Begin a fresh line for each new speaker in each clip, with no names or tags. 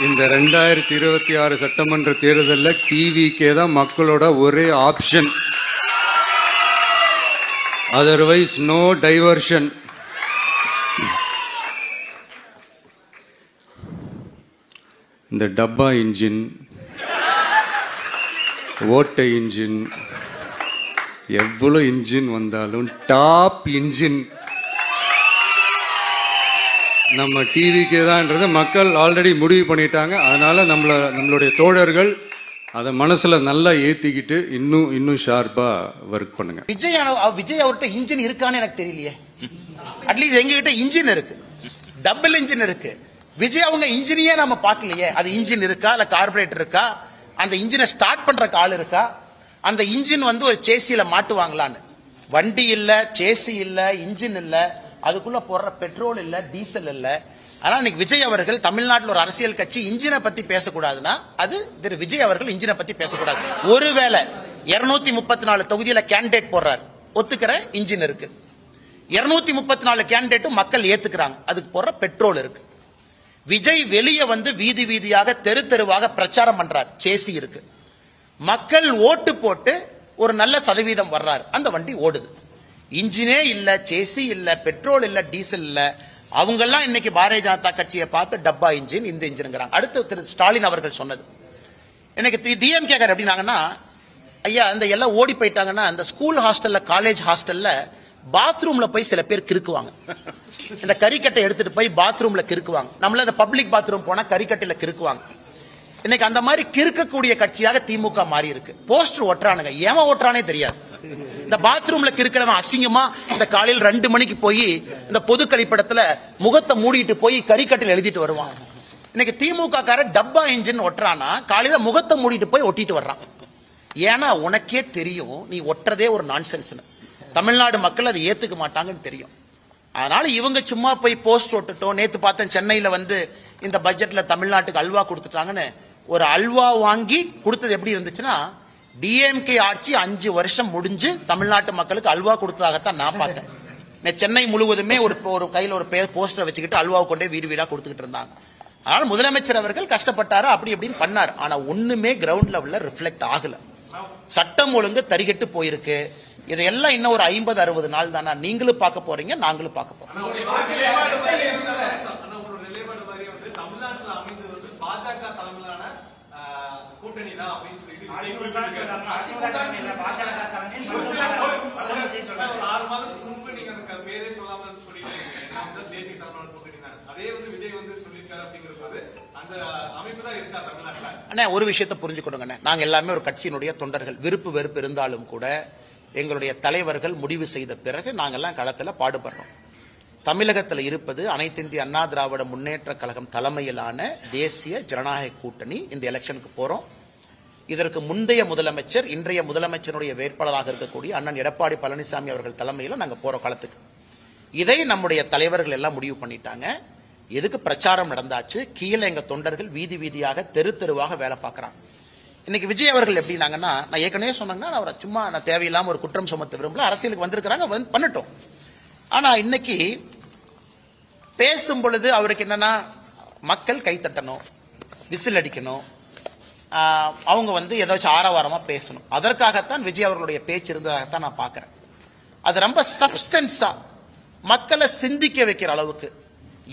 இந்த ரெண்டாயிரத்தி இருபத்தி ஆறு சட்டமன்ற தேர்தலில் டிவிக்கே தான் மக்களோட ஒரே ஆப்ஷன் அதர்வைஸ் நோ டைவர்ஷன் இந்த டப்பா இன்ஜின் ஓட்டை இன்ஜின் எவ்வளோ இன்ஜின் வந்தாலும் டாப் இன்ஜின் நம்ம டிவிக்கே தான்ன்றதை மக்கள் ஆல்ரெடி முடிவு பண்ணிட்டாங்க. அதனால் நம்மள நம்மளுடைய தோழர்கள் அதை மனசுல நல்லா ஏத்திக்கிட்டு இன்னும் இன்னும் ஷார்ப்பா ஒர்க் பண்ணுங்க.
விஜய் விஜய் அவர்கிட்ட இன்ஜின் இருக்கான்னு எனக்கு தெரியலையே. அட்லீஸ்ட் எங்ககிட்ட இன்ஜின் இருக்கு. டபுள் இன்ஜின் இருக்கு. விஜய் அவங்க இன்ஜினியே நம்ம பார்க்கலையே. அது இன்ஜின் இருக்கா இல்ல கார்பரேட்டர் இருக்கா? அந்த இன்ஜினை ஸ்டார்ட் பண்றக்கு ஆள் இருக்கா? அந்த இன்ஜின் வந்து ஒரு சேசியில மாட்டுவாங்களான்னு. வண்டி இல்ல சேசி இல்ல இன்ஜின் இல்லை. அதுக்குள்ள போடுற பெட்ரோல் இல்ல டீசல் இல்ல. ஆனா இன்னைக்கு விஜய் அவர்கள் தமிழ்நாட்டில் ஒரு அரசியல் கட்சி இன்ஜினை பத்தி பேசக்கூடாதுன்னா அது திரு விஜய் அவர்கள் இன்ஜினை பத்தி பேசக்கூடாது. ஒருவேளை இருநூத்தி முப்பத்தி நாலு தொகுதியில கேண்டிடேட் போடுறாரு. ஒத்துக்கிற இன்ஜின் இருக்கு. இருநூத்தி முப்பத்தி நாலு கேண்டிடேட்டும் மக்கள் ஏத்துக்கிறாங்க. அதுக்கு போடுற பெட்ரோல் இருக்கு. விஜய் வெளியே வந்து வீதி வீதியாக தெரு தெருவாக பிரச்சாரம் பண்றார். சேசி இருக்கு. மக்கள் ஓட்டு போட்டு ஒரு நல்ல சதவீதம் வர்றாரு. அந்த வண்டி ஓடுது. இன்ஜினே இல்லை சேசி இல்லை பெட்ரோல் இல்லை டீசல் இல்லை. அவங்கெல்லாம் இன்னைக்கு பாரதிய ஜனதா கட்சியை பார்த்து டப்பா இன்ஜின் இந்த இன்ஜின்ங்கிறாங்க அடுத்து திரு ஸ்டாலின் அவர்கள் சொன்னது. எனக்கு டிஎம் கேட்கற அப்படின்னாங்கன்னா ஐயா இந்த எல்லாம் ஓடி போயிட்டாங்கன்னா அந்த ஸ்கூல் ஹாஸ்டல்ல காலேஜ் ஹாஸ்டல்ல பாத்ரூம்ல போய் சில பேர் கிறுக்குவாங்க. இந்த கறிக்கட்டை எடுத்துட்டு போய் பாத்ரூம்ல கிறுக்குவாங்க. நம்மள இந்த பப்ளிக் பாத்ரூம் போனா கறிக்கட்டையில கிறுக்குவாங்க. இன்னைக்கு அந்த மாதிரி கிறுக்கக்கூடிய கட்சியாக திமுக மாறி இருக்கு போஸ்டர் ஒட்டுறானுங்க. ஏமா ஒட்டுறானே தெரியாது. இந்த பாத்ரூம்ல இருக்கிறவன் அசிங்கமா இந்த காலையில் ரெண்டு மணிக்கு போய் இந்த பொது கழிப்பிடத்துல முகத்தை மூடிட்டு போய் கறிக்கட்டில் எழுதிட்டு வருவான். இன்னைக்கு திமுக கார டப்பா இன்ஜின் ஒட்டுறானா காலையில முகத்தை மூடிட்டு போய் ஒட்டிட்டு வர்றான். ஏன்னா உனக்கே தெரியும் நீ ஒட்டுறதே ஒரு நான்சென்ஸ்னு தமிழ்நாடு மக்கள் அதை ஏத்துக்க மாட்டாங்கன்னு தெரியும். அதனால இவங்க சும்மா போய் போஸ்ட் ஒட்டுட்டோம். நேத்து பார்த்தேன் சென்னையில வந்து இந்த பட்ஜெட்ல தமிழ்நாட்டுக்கு அல்வா கொடுத்துட்டாங்கன்னு. ஒரு அல்வா வாங்கி கொடுத்தது எப்படி இருந்துச்சுன்னா டிஎம்கே ஆட்சி அஞ்சு வருஷம் முடிஞ்சு தமிழ்நாட்டு மக்களுக்கு அல்வா கொடுத்ததாகத்தான் நான் பார்த்தேன். சென்னை முழுவதுமே ஒரு ஒரு கையில் ஒரு போஸ்டர் வச்சுக்கிட்டு அல்வாவை கொண்டே வீடு வீடா கொடுத்துக்கிட்டு இருந்தாங்க. ஆனால் முதலமைச்சர் அவர்கள் கஷ்டப்பட்டாரு அப்படி இப்படின்னு பண்ணார். ஆனா ஒண்ணுமே கிரவுண்ட் லெவல்ல ரிஃப்ளெக்ட் ஆகல. சட்டம் ஒழுங்கு தரிகட்டு போயிருக்கு. இதையெல்லாம் இன்னும் ஒரு ஐம்பது அறுபது நாள் தானா? நீங்களும் பார்க்க போறீங்க நாங்களும் பார்க்க போறோம்.
கூட்டணி தான் ஆறு மாதத்துக்கு முன்பு நீங்க அந்த பேரே சொல்லாம சொல்லிட்டு இருக்கீங்க. ஏன்னா வந்து தேசிய தலைமையிலான கூட்டணி தான் அதே வந்து விஜய் வந்து சொல்லியிருக்காரு அப்படிங்கிற போது அந்த அமைப்பு தான் இருக்கா தமிழ்நாட்டுல
அண்ணா ஒரு விஷயத்தை புரிஞ்சுக்கணுங்கண்ணே நாங்க எல்லாமே ஒரு கட்சியினுடைய தொண்டர்கள் விருப்பு வெறுப்பு இருந்தாலும் கூட எங்களுடைய தலைவர்கள் முடிவு செய்த பிறகு நாங்கெல்லாம் களத்துல பாடுபடுறோம் தமிழகத்தில் இருப்பது அனைத்து இந்திய அண்ணா திராவிட முன்னேற்ற கழகம் தலைமையிலான தேசிய ஜனநாயக கூட்டணி இந்த எலெக்ஷனுக்கு போறோம் இதற்கு முந்தைய முதலமைச்சர் இன்றைய முதலமைச்சருடைய வேட்பாளராக இருக்கக்கூடிய அண்ணன் எடப்பாடி பழனிசாமி அவர்கள் தலைமையில் நாங்கள் போற காலத்துக்கு. இதை நம்முடைய தலைவர்கள் எல்லாம் முடிவு பண்ணிட்டாங்க. எதுக்கு பிரச்சாரம் நடந்தாச்சு? கீழே எங்க தொண்டர்கள் வீதி வீதியாக தெரு தெருவாக வேலை பார்க்கறாங்க. இன்னைக்கு விஜய் அவர்கள் எப்படின்னாங்கன்னா நான் ஏற்கனவே சொன்னாங்கன்னா அவரை சும்மா நான் தேவையில்லாம ஒரு குற்றம் சுமத்த விரும்பல. அரசியலுக்கு வந்திருக்கிறாங்க வந்து பண்ணட்டும். ஆனா இன்னைக்கு பேசும் பொழுது அவருக்கு என்னன்னா மக்கள் கை தட்டணும் விசில் அடிக்கணும் அவங்க வந்து ஏதாச்சும் ஆரவாரமாக பேசணும். அதற்காகத்தான் விஜய் அவர்களுடைய பேச்சு இருந்ததாகத்தான் நான் பார்க்குறேன். அது ரொம்ப சப்ஸ்டன்ஸாக மக்களை சிந்திக்க வைக்கிற அளவுக்கு.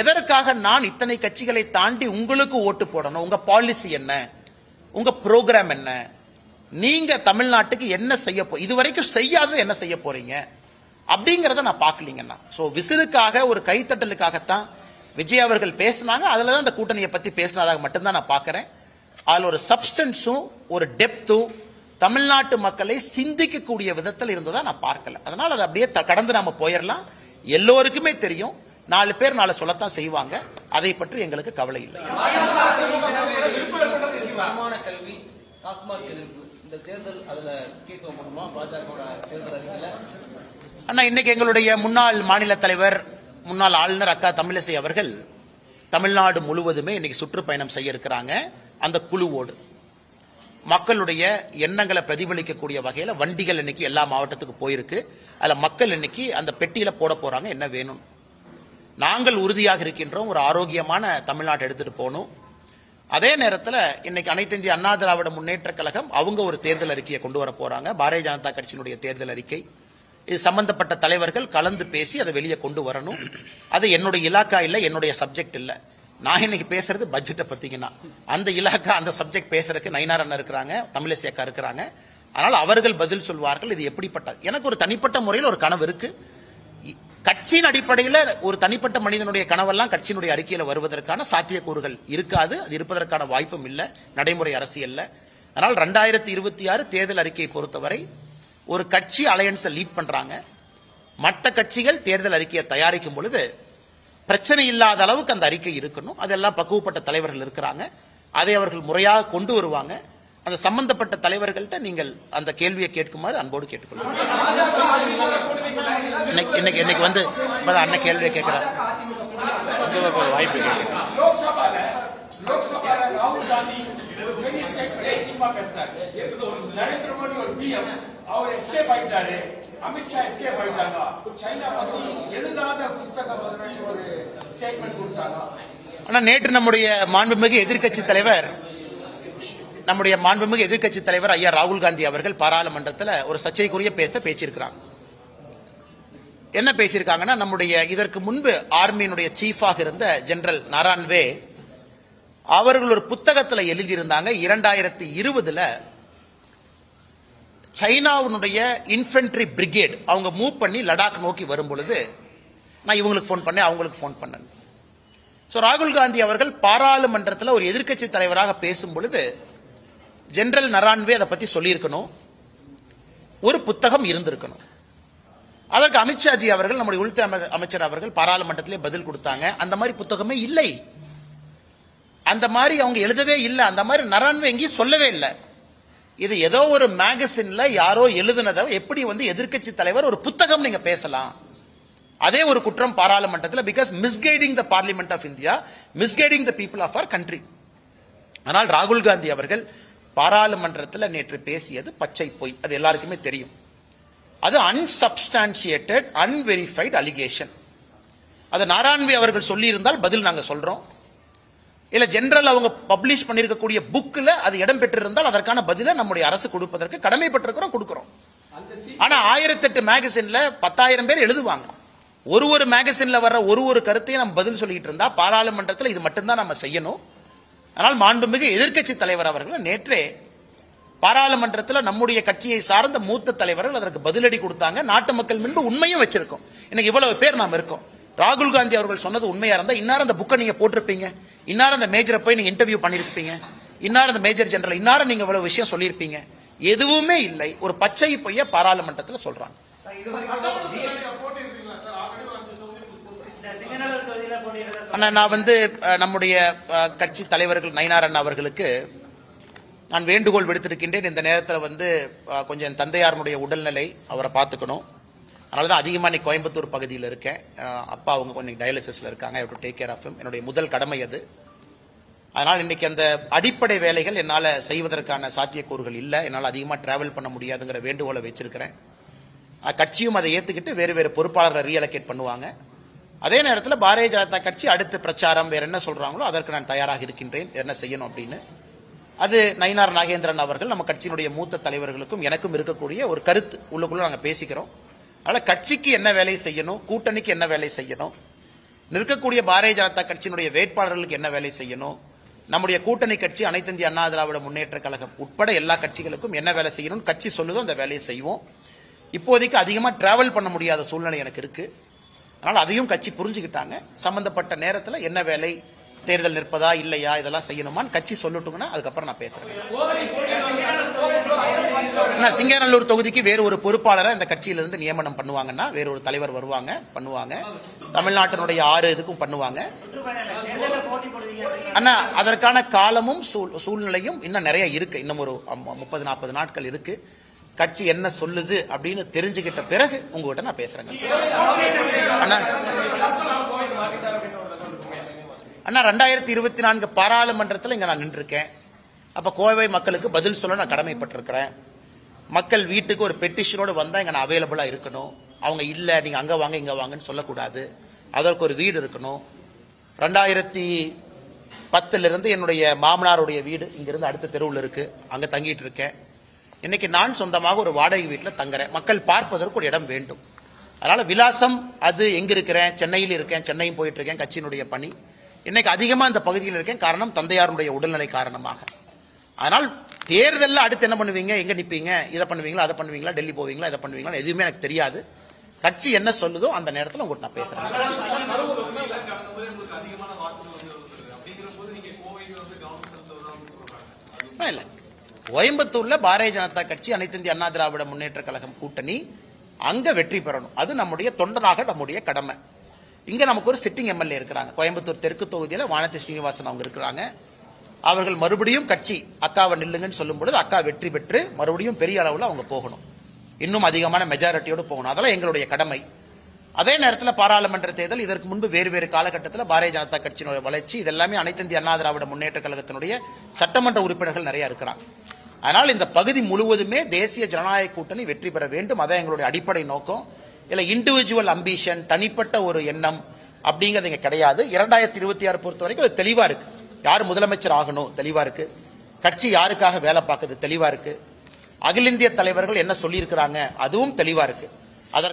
எதற்காக நான் இத்தனை கட்சிகளை தாண்டி உங்களுக்கு ஓட்டு போடணும்? உங்கள் பாலிசி என்ன? உங்கள் ப்ரோக்ராம் என்ன? நீங்க தமிழ்நாட்டுக்கு என்ன செய்ய போ இதுவரைக்கும் செய்யாதது என்ன செய்ய போறீங்க? அப்படிங்கிறத நான் பார்க்கலீங்கன்னா. ஸோ விசிலுக்காக ஒரு கைத்தட்டலுக்காகத்தான் விஜய் அவர்கள் பேசினாங்க. அதில் தான் அந்த கூட்டணியை பற்றி பேசினதாக மட்டும்தான் நான் பார்க்குறேன். அதுல ஒரு சப்ஸ்டன்ஸும் ஒரு டெப்த்தும் தமிழ்நாட்டு மக்களை சிந்திக்கக்கூடிய விதத்தில் இருந்ததா நான் பார்க்கல. அதனால அதை அப்படியே கடந்து நாம போயிடலாம் எல்லோருக்குமே தெரியும். நாலு பேர் நாளை சொல்லத்தான் செய்வாங்க. அதை பற்றி எங்களுக்கு கவலை இல்லை. அண்ணா இன்னைக்கு எங்களுடைய முன்னாள் மாநில தலைவர் முன்னாள் ஆளுநர் அக்கா தமிழிசை அவர்கள் தமிழ்நாடு முழுவதுமே இன்னைக்கு சுற்றுப்பயணம் செய்ய இருக்கிறாங்க. அந்த குழுவோடு. மக்களுடைய எண்ணங்களை பிரதிபலிக்கக்கூடிய வகையில் வண்டிகள் இன்னைக்கு எல்லா மாவட்டத்துக்கு போயிருக்கு. அதில் மக்கள் இன்னைக்கு அந்த பெட்டியில் போட போகிறாங்க என்ன வேணும். நாங்கள் உறுதியாக இருக்கின்றோம் ஒரு ஆரோக்கியமான தமிழ்நாட்டை எடுத்துட்டு போகணும். அதே நேரத்தில் இன்னைக்கு அனைத்து இந்திய அண்ணா திராவிட முன்னேற்ற கழகம் அவங்க ஒரு தேர்தல் அறிக்கையை கொண்டு வர போறாங்க. பாரதிய ஜனதா கட்சியினுடைய தேர்தல் அறிக்கை. இது சம்பந்தப்பட்ட தலைவர்கள் கலந்து பேசி அதை வெளியே கொண்டு வரணும். அது என்னுடைய இலாக்கா இல்லை என்னுடைய சப்ஜெக்ட் இல்லை. நான் இன்னைக்கு பேசுறது பட்ஜெட்டை பத்திங்கன்னா. அந்த இலாக்கா அந்த சப்ஜெக்ட் பேசுறதுக்கு நயினார் அண்ணா இருக்கிறாங்க தமிழிசை அக்கா இருக்கிறாங்க. அதனால் அவர்கள் பதில் சொல்வார்கள் இது எப்படிப்பட்ட எனக்கு ஒரு தனிப்பட்ட முறையில் ஒரு கனவு இருக்கு. கட்சியின் அடிப்படையில் ஒரு தனிப்பட்ட மனிதனுடைய கனவெல்லாம் கட்சியினுடைய அறிக்கையில் வருவதற்கான சாத்தியக்கூறுகள் இருக்காது. அது இருப்பதற்கான வாய்ப்பும் இல்லை நடைமுறை அரசியல்ல. அதனால் ரெண்டாயிரத்தி இருபத்தி ஆறு தேர்தல் அறிக்கையை பொறுத்தவரை ஒரு கட்சி அலையன்ஸை லீட் பண்றாங்க. மற்ற கட்சிகள் தேர்தல் அறிக்கையை தயாரிக்கும் பொழுது பிரச்சனை இல்லாத அளவுக்கு அந்த அறிக்கை இருக்கணும். அதெல்லாம் பக்குவப்பட்ட தலைவர்கள் இருக்கிறாங்க. அதை அவர்கள் முறையாக கொண்டு வருவாங்க. அந்த சம்பந்தப்பட்ட தலைவர்கள்ட்ட நீங்கள் அந்த கேள்வியை கேட்குமாறு அன்போடு கேட்டுக்கொள்ளுங்க இன்னைக்கு இன்னைக்கு வந்து அண்ணன் கேள்வியை கேட்கிறார். வாய்ப்பு
லோக்சபா ராகுல் காந்தி பெரிய ஸ்டேட்மெண்ட் சினிமா பேசுறாரு? நரேந்திர மோடி ஒரு பிஎம் அவர் எஸ்கேப் ஆயிட்டாரு. அமித்ஷா எஸ்கேப் ஆயிட்டாங்க சைனா பத்தி எழுதாத புஸ்தகம் பத்தி ஒரு ஸ்டேட்மெண்ட் கொடுத்தாங்க
ஆனா நேற்று நம்முடைய மாண்புமிகு எதிர்க்கட்சி தலைவர் நம்முடைய மாண்புமிகு எதிர்க்கட்சி தலைவர் ஐயா ராகுல் காந்தி அவர்கள் பாராளுமன்றத்தில் ஒரு சர்ச்சைக்குரிய பேச பேசியிருக்கிறாங்க. என்ன பேசியிருக்காங்கன்னா நம்முடைய இதற்கு முன்பு ஆர்மியினுடைய சீஃபாக இருந்த ஜெனரல் நாராயண்வே அவர்கள் ஒரு புத்தகத்தில் எழுதியிருந்தாங்க இரண்டாயிரத்தி இருபதுல. சைனாவினுடைய இன்ஃபென்ட்ரி பிரிகேட் அவங்க மூவ் பண்ணி லடாக் நோக்கி வரும் பொழுது நான் இவங்களுக்கு ஃபோன் பண்ணேன் அவங்களுக்கு ஃபோன் பண்ணேன். ஸோ ராகுல் காந்தி அவர்கள் பாராளுமன்றத்தில் ஒரு எதிர்க்கட்சி தலைவராக பேசும் பொழுது ஜெனரல் நரான்வே அதை பற்றி சொல்லியிருக்கணும். ஒரு புத்தகம் இருந்திருக்கணும். அதற்கு அமித்ஷாஜி அவர்கள் நம்முடைய உள்துறை அமைச்சர் அவர்கள் பாராளுமன்றத்திலே பதில் கொடுத்தாங்க. அந்த மாதிரி புத்தகமே இல்லை. அந்த மாதிரி அவங்க எழுதவே இல்லை. அந்த மாதிரி நரான்வே எங்கேயும் சொல்லவே இல்லை. இது ஏதோ ஒரு மேகசின்ல யாரோ எழுதுனதை எப்படி வந்து எதிர்க்கட்சி தலைவர் ஒரு புத்தகம் நீங்க பேசலாம். அதே ஒரு குற்றம் பாராளுமன்றத்தில் because misguiding the parliament of India misguiding the people of our country ஆனால் ராகுல் காந்தி அவர்கள் பாராளுமன்றத்தில் நேற்று பேசியது பச்சை பொய். அது எல்லாருக்குமே தெரியும். அது அன்சப்ஸ்டான்சியேட்டட் அன்வெரிஃபைட் அலிகேஷன் அது நாராயண்வி அவர்கள் சொல்லியிருந்தால் பதில் நாங்கள் சொல்றோம். இல்ல ஜென்ரல் அவங்க பப்ளிஷ் பண்ணிருக்கக்கூடிய புக்ல அது இடம் பெற்றிருந்தால் அதற்கான பதிலை நம்முடைய அரசு கொடுப்பதற்கு கடமைப்பட்டிருக்கிறோம் கொடுக்கிறோம். ஆனா ஆயிரத்தெட்டு மேகசின்ல பத்தாயிரம் பேர் எழுதுவாங்க. ஒரு ஒரு மேகசின்ல வர்ற ஒரு ஒரு கருத்தையும் நம்ம பதில் சொல்லிட்டு இருந்தா பாராளுமன்றத்தில் இது மட்டும்தான் நம்ம செய்யணும். ஆனால் மாண்புமிகு எதிர்க்கட்சி தலைவர் அவர்கள் நேற்றே பாராளுமன்றத்தில் நம்முடைய கட்சியை சார்ந்த மூத்த தலைவர்கள் அதற்கு பதிலடி கொடுத்தாங்க. நாட்டு மக்கள் முன்பு உண்மையும் வச்சிருக்கோம். இன்னைக்கு இவ்வளவு பேர் நாம் இருக்கோம். ராகுல் காந்தி அவர்கள் சொன்னது உண்மையா இருந்தா இன்னார் அந்த புக்கை நீங்க போட்டிருப்பீங்க. இன்னார் அந்த மேஜரை போய் நீங்க இன்டர்வியூ பண்ணிருப்பீங்க. இன்னார் அந்த மேஜர் ஜெனரல் இன்னார நீங்க இவ்வளவு விஷயம் சொல்லியிருப்பீங்க. எதுவுமே இல்லை. ஒரு பச்சை பொய்ய பாராளுமன்றத்தில் சொல்றாங்க. அண்ணா நான் வந்து நம்முடைய கட்சி தலைவர்கள் நயினார் அண்ணா அவர்களுக்கு நான் வேண்டுகோள் விடுத்திருக்கின்றேன். இந்த நேரத்தில் வந்து கொஞ்சம் என் தந்தையாரனுடைய உடல்நிலை அவரை பார்த்துக்கணும். அதனால தான் அதிகமாக இன்னைக்கு கோயம்புத்தூர் பகுதியில் இருக்கேன் அப்பா அவங்க கொஞ்சம் டயாலிசிஸில் இருக்காங்க. I do take care of என்னுடைய முதல் கடமை அது. அதனால் இன்னைக்கு அந்த அடிப்படை வேலைகள் என்னால் செய்வதற்கான சாத்தியக்கூறுகள் இல்லை. என்னால் அதிகமாக டிராவல் பண்ண முடியாதுங்கிற வேண்டுகோளை வச்சிருக்கிறேன். கட்சியும் அதை ஏற்றுக்கிட்டு வேறு வேறு பொறுப்பாளர்களை ரீஅலோகேட் பண்ணுவாங்க. அதே நேரத்தில் பாரதிய ஜனதா கட்சி அடுத்து பிரச்சாரம் வேறு என்ன சொல்கிறாங்களோ அதற்கு நான் தயாராக இருக்கின்றேன். என்ன செய்யணும் அப்படின்னு. அது நயினார் நாகேந்திரன் அவர்கள் நம்ம கட்சியினுடைய மூத்த தலைவர்களுக்கும் எனக்கும் இருக்கக்கூடிய ஒரு கருத்து உள்ளுக்குள்ளே நாங்கள் பேசிக்கிறோம். அதனால கட்சிக்கு என்ன வேலை செய்யணும் கூட்டணிக்கு என்ன வேலை செய்யணும் நிற்கக்கூடிய பாரதிய ஜனதா கட்சியினுடைய வேட்பாளர்களுக்கு என்ன வேலை செய்யணும் நம்முடைய கூட்டணி கட்சி அனைத்து இந்திய அண்ணா திராவிட முன்னேற்ற கழகம் உட்பட எல்லா கட்சிகளுக்கும் என்ன வேலை செய்யணும் கட்சி சொல்லுதோ அந்த வேலையை செய்வோம். இப்போதைக்கு அதிகமாக டிராவல் பண்ண முடியாத சூழ்நிலை எனக்கு இருக்கு. அதனால அதையும் கட்சி புரிஞ்சுக்கிட்டாங்க. சம்பந்தப்பட்ட நேரத்தில் என்ன வேலை தேர்தல் நிற்பதா இல்லையா இதெல்லாம் செய்யணுமான்னு கட்சி சொல்லட்டுங்கன்னா அதுக்கப்புறம் நான் பேசுறேன். நான் சிங்கநல்லூர் தொகுதிக்கு வேறு ஒரு பொறுப்பாளரை இந்த கட்சியிலிருந்து நியமனம் பண்ணுவாங்கன்னா வேற ஒரு தலைவர் வருவாங்க பண்ணுவாங்க. தமிழ்நாட்டினுடைய ஆறு இதுக்கும் பண்ணுவாங்க. அண்ணா அதற்கான காலமும் சூழ்- சூழ்நிலையும் இன்னும் நிறைய இருக்கு. இன்னும் ஒரு முப்பது நாற்பது நாட்கள் இருக்கு. கட்சி என்ன சொல்லுது அப்படின்னு தெரிஞ்சுக்கிட்ட பிறகு உங்ககிட்ட நான் பேசுறேங்க. அண்ணா அண்ணா ரெண்டாயிரத்தி இருபத்தி நான்கு பாராளுமன்றத்தில் இங்கே நான் நின்றுருக்கேன். அப்போ கோவை மக்களுக்கு பதில் சொல்ல நான் கடமைப்பட்டிருக்கிறேன். மக்கள் வீட்டுக்கு ஒரு பெட்டிஷனோடு வந்தால் இங்கே நான் அவைலபிளாக இருக்கணும். அவங்க இல்லை நீங்கள் அங்கே வாங்க இங்கே வாங்கன்னு சொல்லக்கூடாது. அதற்கு ஒரு வீடு இருக்கணும். ரெண்டாயிரத்தி பத்துலேருந்து என்னுடைய மாமனாருடைய வீடு இங்கிருந்து அடுத்த தெருவில் இருக்குது அங்கே தங்கிட்டு இருக்கேன். இன்னைக்கு நான் சொந்தமாக ஒரு வாடகை வீட்டில் தங்குறேன். மக்கள் பார்ப்பதற்கு ஒரு இடம் வேண்டும். அதனால் விலாசம் அது எங்கே இருக்கிறேன்? சென்னையில் இருக்கேன் சென்னையும் போயிட்டு இருக்கேன் கட்சியினுடைய பணி. இன்னைக்கு அதிகமா இந்த பகுதியில் இருக்கேன் காரணம் தந்தையாருடைய உடல்நிலை காரணமாக. அதனால் தேர்தலில் அடுத்து என்ன பண்ணுவீங்க? எங்க நிப்பீங்க? இதை பண்ணுவீங்களா? அதை பண்ணுவீங்களா? டெல்லி போவீங்களா? இதை பண்ணுவீங்களா? எதுவுமே எனக்கு தெரியாது. கட்சி என்ன சொல்லுதோ அந்த நேரத்தில் உங்கள்கிட்ட நான் பேசுறேன். இல்லை. கோயம்புத்தூர்ல பாரதிய ஜனதா கட்சி அனைத்து இந்திய அண்ணா திராவிட முன்னேற்ற கழகம் கூட்டணி அங்க வெற்றி பெறணும். அது நம்முடைய தொண்டனாக நம்முடைய கடமை. இங்கே நமக்கு ஒரு சிட்டிங் எம்எல்ஏ இருக்கிறாங்க. கோயம்புத்தூர் தெற்கு தொகுதியில் வானதி ஸ்ரீனிவாசன் அவங்க இருக்கிறாங்க. அவர்கள் மறுபடியும் கட்சி அக்காவை நில்லுங்கன்னு சொல்லும் பொழுது அக்கா வெற்றி பெற்று மறுபடியும் பெரிய அளவில் அவங்க போகணும். இன்னும் அதிகமான மெஜாரிட்டியோடு போகணும். அதெல்லாம் எங்களுடைய கடமை. அதே நேரத்தில் பாராளுமன்ற தேர்தல் இதற்கு முன்பு வேறு வேறு காலகட்டத்தில் பாரதிய ஜனதா கட்சியினுடைய வளர்ச்சி இதெல்லாமே அனைத்து இந்திய அண்ணா திராவிட முன்னேற்ற கழகத்தினுடைய சட்டமன்ற உறுப்பினர்கள் நிறைய இருக்கிறாங்க. அதனால் இந்த பகுதி முழுவதுமே தேசிய ஜனநாயக கூட்டணி வெற்றி பெற வேண்டும். அதான் எங்களுடைய அடிப்படை நோக்கம். இல்லை இண்டிவிஜுவல் அம்பிஷன் தனிப்பட்ட ஒரு எண்ணம் அப்படிங்கிறது இங்கே கிடையாது. இரண்டாயிரத்தி இருபத்தி ஆறு பொறுத்த வரைக்கும் அது தெளிவாக இருக்கு. யார் முதலமைச்சர் ஆகணும்? தெளிவாக இருக்கு. கட்சி யாருக்காக வேலை பார்க்குது? தெளிவாக இருக்கு. அகில இந்திய தலைவர்கள் என்ன சொல்லியிருக்கிறாங்க? அதுவும் தெளிவாக இருக்குது